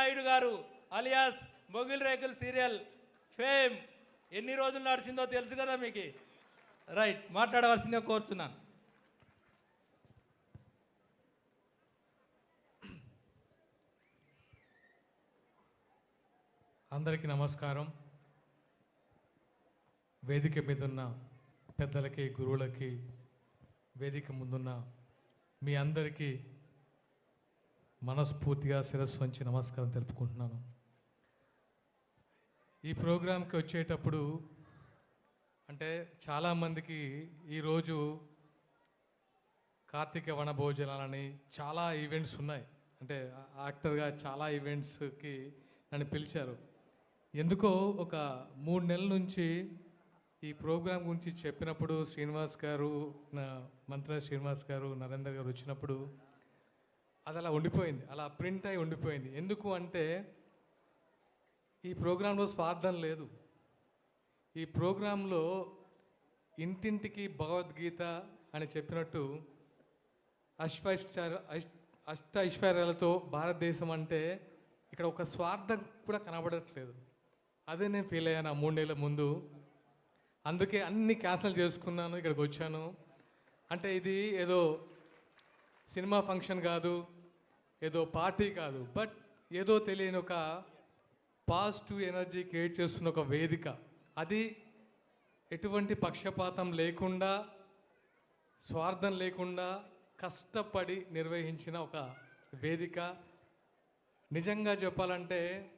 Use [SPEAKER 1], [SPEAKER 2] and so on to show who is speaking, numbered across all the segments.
[SPEAKER 1] నాయుడు గారు alias Mogali Rekulu serial fame ఎన్ని రోజులు నడిచిందో తెలుసు కదా మీకు. రైట్ మాట్లాడవలసిందే కోరుతున్నాను
[SPEAKER 2] అందరికీ నమస్కారం. వేదిక మీద ఉన్న పెద్దలకి గురువులకి వేదిక ముందున్న మీ అందరికీ మనస్ఫూర్తిగా శిరస్సు వంచి నమస్కారం తెలుపుకుంటున్నాను. ఈ ప్రోగ్రాంకి వచ్చేటప్పుడు అంటే చాలామందికి ఈరోజు కార్తీక వనభోజనాలని చాలా ఈవెంట్స్ ఉన్నాయి. అంటే యాక్టర్గా చాలా ఈవెంట్స్కి నన్ను పిలిచారు. ఎందుకో ఒక మూడు నెలల నుంచి ఈ ప్రోగ్రాం గురించి చెప్పినప్పుడు శ్రీనివాస్ గారు నా మంత్రి శ్రీనివాస్ గారు నరేందర్ గారు వచ్చినప్పుడు అది అలా ఉండిపోయింది అలా ప్రింట్ అయి ఉండిపోయింది. ఎందుకు అంటే ఈ ప్రోగ్రాంలో స్వార్థం లేదు. ఈ ప్రోగ్రాంలో ఇంటింటికి భగవద్గీత అని చెప్పినట్టు అశ్వైశ్చార అష్ట ఐశ్వర్యాలతో భారతదేశం అంటే ఇక్కడ ఒక స్వార్థం కూడా కనబడట్లేదు. అదే నేను ఫీల్ అయ్యాను ఆ మూడు నెలల ముందు. అందుకే అన్ని క్యాన్సల్ చేసుకున్నాను ఇక్కడికి వచ్చాను. అంటే ఇది ఏదో సినిమా ఫంక్షన్ కాదు ఏదో పార్టీ కాదు బట్ ఏదో తెలియని ఒక పాజిటివ్ ఎనర్జీ క్రియేట్ చేస్తున్న ఒక వేదిక. అది ఎటువంటి పక్షపాతం లేకుండా స్వార్థం లేకుండా కష్టపడి నిర్వహించిన ఒక వేదిక. నిజంగా చెప్పాలంటే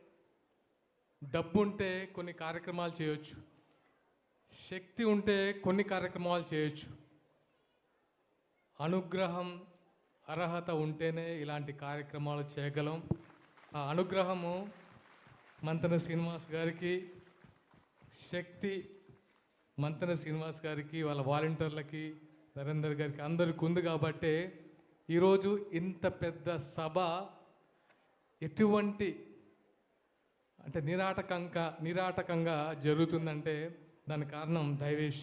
[SPEAKER 2] డబ్బుంటే కొన్ని కార్యక్రమాలు చేయొచ్చు శక్తి ఉంటే కొన్ని కార్యక్రమాలు చేయొచ్చు. అనుగ్రహం అర్హత ఉంటేనే ఇలాంటి కార్యక్రమాలు చేయగలం. ఆ అనుగ్రహము మంతన శ్రీనివాస్ గారికి శక్తి మంతన శ్రీనివాస్ గారికి వాళ్ళ వాలంటీర్లకి నరేందర్ గారికి అందరికి ఉంది కాబట్టే ఈరోజు ఇంత పెద్ద సభ ఎటువంటి అంటే నిరాటకంగా నిరాటకంగా జరుగుతుందంటే దాని కారణం దైవేశ.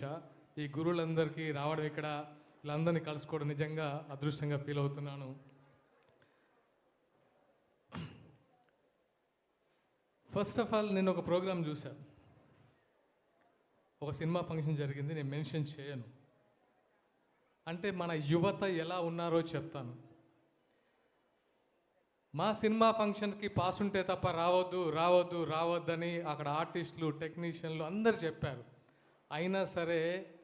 [SPEAKER 2] ఈ గురువులందరికీ రావడం ఇక్కడ వీళ్ళందరినీ కలుసుకోవడం నిజంగా అదృష్టంగా ఫీల్ అవుతున్నాను. ఫస్ట్ ఆఫ్ ఆల్ నేను ఒక ప్రోగ్రామ్ చూశాను ఒక సినిమా ఫంక్షన్ జరిగింది నేను మెన్షన్ చేయను. అంటే మన యువత ఎలా ఉన్నారో చెప్తాను. మా సినిమా ఫంక్షన్కి పాస్ ఉంటే తప్ప రావద్దు రావద్దు రావద్దని అక్కడ ఆర్టిస్టులు టెక్నీషియన్లు అందరు చెప్పారు. అయినా సరే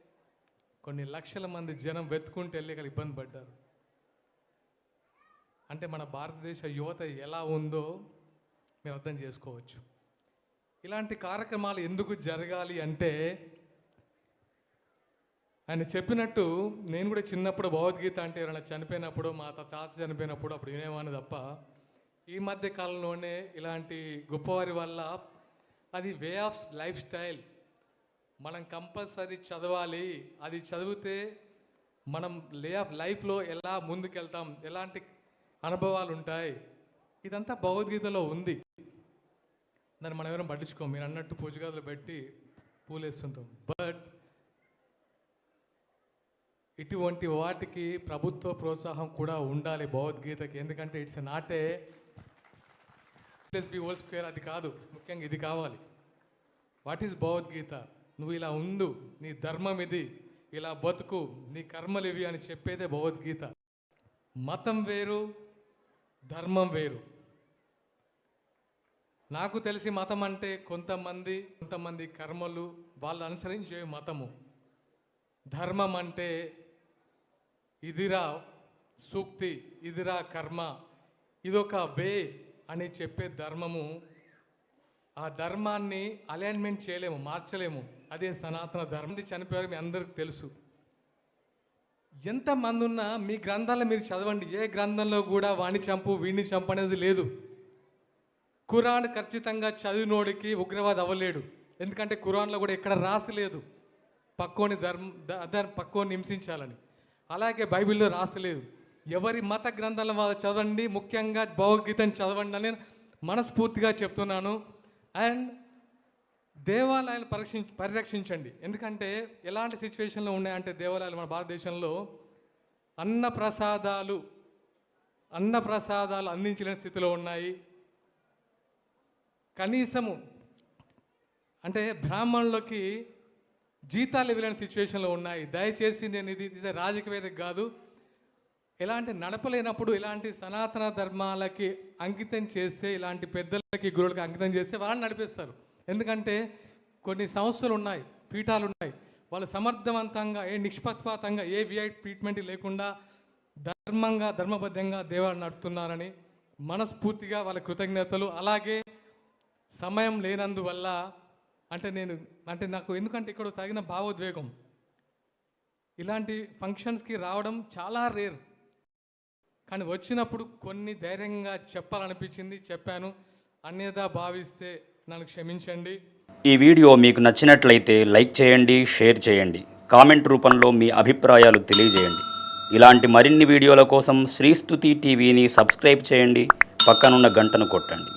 [SPEAKER 2] కొన్ని లక్షల మంది జనం వెతుకుంటూ వెళ్ళి ఇక్కడ ఇబ్బంది పడ్డారు. అంటే మన భారతదేశ యువత ఎలా ఉందో మీరు అర్థం చేసుకోవచ్చు. ఇలాంటి కార్యక్రమాలు ఎందుకు జరగాలి అంటే ఆయన చెప్పినట్టు నేను కూడా చిన్నప్పుడు భగవద్గీత అంటే ఎవరైనా చనిపోయినప్పుడు మా తాత చనిపోయినప్పుడు అప్పుడు వినేవాను తప్ప ఈ మధ్య కాలంలోనే ఇలాంటి గొప్పవారి వల్ల అది వే ఆఫ్ లైఫ్ స్టైల్ మనం కంపల్సరీ చదవాలి. అది చదివితే మనం లే ఆఫ్ లైఫ్లో ఎలా ముందుకెళ్తాం? ఎలాంటి అనుభవాలు ఉంటాయి ఇదంతా భగవద్గీతలో ఉంది. దాన్ని మనం ఎవరైనా పట్టించుకోం మీరు అన్నట్టు పూజగాదులు పెట్టి పూలేస్తుంటాం. బట్ ఇటువంటి వాటికి ప్రభుత్వ ప్రోత్సాహం కూడా ఉండాలి భగవద్గీతకి. ఎందుకంటే ఇట్స్ నాటే ప్లస్ బి హోల్ స్క్వేర్ అది కాదు. ముఖ్యంగా ఇది కావాలి. What is Bhagavad Gita? నువ్వు ఇలా ఉండు నీ ధర్మం ఇది ఇలా బతుకు నీ కర్మలు ఇవి అని చెప్పేదే భగవద్గీత. మతం వేరు ధర్మం వేరు. నాకు తెలిసి మతం అంటే కొంతమంది కొంతమంది కర్మలు వాళ్ళు అనుసరించే మతము. ధర్మం అంటే ఇదిరా సూక్తి ఇదిరా కర్మ ఇదొక వే అని చెప్పే ధర్మము ఆ ధర్మాన్ని అలైన్మెంట్ చేయలేము మార్చలేము. అదే సనాతన ధర్మం. చనిపోయారు మీ అందరికి తెలుసు. ఎంతమంది ఉన్నా మీ గ్రంథాలు మీరు చదవండి. ఏ గ్రంథంలో కూడా వాణ్ణి చంపు వీడిని చంపు అనేది లేదు. ఖురాన్ ఖచ్చితంగా చదివినోడికి ఉగ్రవాది అవ్వలేడు. ఎందుకంటే ఖురాన్లో కూడా ఎక్కడ రాసలేదు పక్కోని ధర్మ ద- పక్కోని హింసించాలని. అలాగే బైబిల్లో రాసలేదు ఎవరి మత గ్రంథాల వాళ్ళు చదవండి ముఖ్యంగా భగవద్గీతను చదవండి అని మనస్ఫూర్తిగా చెప్తున్నాను. అండ్ దేవాలయాలు పరిరక్షి పరిరక్షించండి. ఎందుకంటే ఎలాంటి సిచ్యువేషన్లో ఉన్నాయంటే దేవాలయాలు మన భారతదేశంలో అన్న ప్రసాదాలు అన్న ప్రసాదాలు అందించలేని స్థితిలో ఉన్నాయి. కనీసము అంటే బ్రాహ్మణులకి జీతాలు ఇవ్వలేని సిచ్యువేషన్లో ఉన్నాయి. దయచేసి నేను ఇది ఇది రాజకీయ కాదు. ఇలాంటి నడపలేనప్పుడు ఇలాంటి సనాతన ధర్మాలకి అంకితం చేస్తే ఇలాంటి పెద్దలకి గురువులకి అంకితం చేస్తే వాళ్ళని నడిపిస్తారు. ఎందుకంటే కొన్ని సంస్థలు ఉన్నాయి పీఠాలు ఉన్నాయి వాళ్ళు సమర్థవంతంగా ఏ నిష్పక్షపాతంగా ఏ విఐ ట్రీట్మెంట్ లేకుండా ధర్మంగా ధర్మబద్ధంగా దేవాలు నడుపుతున్నారని మనస్ఫూర్తిగా వాళ్ళ కృతజ్ఞతలు. అలాగే సమయం లేనందువల్ల అంటే నేను అంటే నాకు ఎందుకంటే ఇక్కడ తగిన భావోద్వేగం. ఇలాంటి ఫంక్షన్స్కి రావడం చాలా రేర్ కానీ వచ్చినప్పుడు కొన్ని ధైర్యంగా చెప్పాలనిపించింది. చెప్పాను. అన్యదా భావిస్తే నన్ను క్షమించండి.
[SPEAKER 3] ఈ వీడియో మీకు నచ్చినట్లయితే లైక్ చేయండి షేర్ చేయండి. కామెంట్ రూపంలో మీ అభిప్రాయాలు తెలియజేయండి. ఇలాంటి మరిన్ని వీడియోల కోసం శ్రీస్తుతి టీవీని సబ్స్క్రైబ్ చేయండి. పక్కనున్న గంటను కొట్టండి.